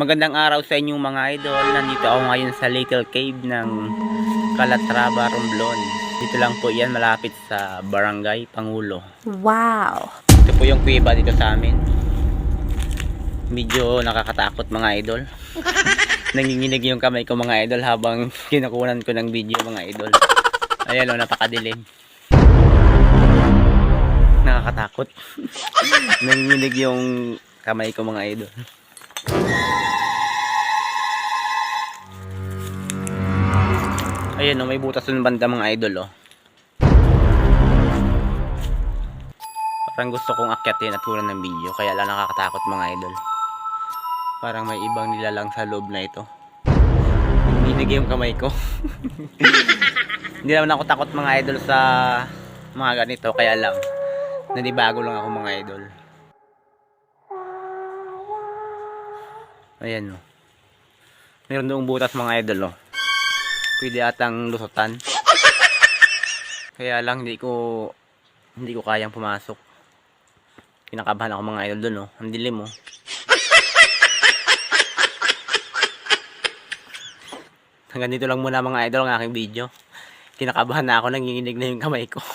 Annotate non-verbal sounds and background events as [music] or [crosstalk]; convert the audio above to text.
Magandang araw sa inyong mga idol. Nandito ako ngayon sa Little Cave ng Calatrava, Romblon. Dito lang po yan, malapit sa Barangay Pangulo. Wow! Ito po yung kuweba dito sa amin. Medyo nakakatakot mga idol. [laughs] Nanginginig yung kamay ko mga idol habang kinukunan ko ng video mga idol. Ayan o, napakadilim. Nakakatakot. [laughs] Nanginginig yung kamay ko mga idol. Ayan o, may butas dun banda mga idol o. Parang gusto kong akyatin at kunan ng video kaya lang nakakatakot mga idol. Parang may ibang nilalang sa loob na ito. Hinig yung kamay ko. [laughs] Hindi naman ako takot mga idol sa mga ganito kaya lang nanibago lang ako mga idol. Ayan o. Meron doong butas mga idol o. Pwede atang lusutan. [laughs] Kaya lang hindi ko hindi ko kayang pumasok. Kinakabahan ako mga idol doon oh. Ang dilim oh. [laughs] Hanggang dito lang muna mga idol ang aking video. Kinakabahan na ako, nanginginig na yung kamay ko. [laughs]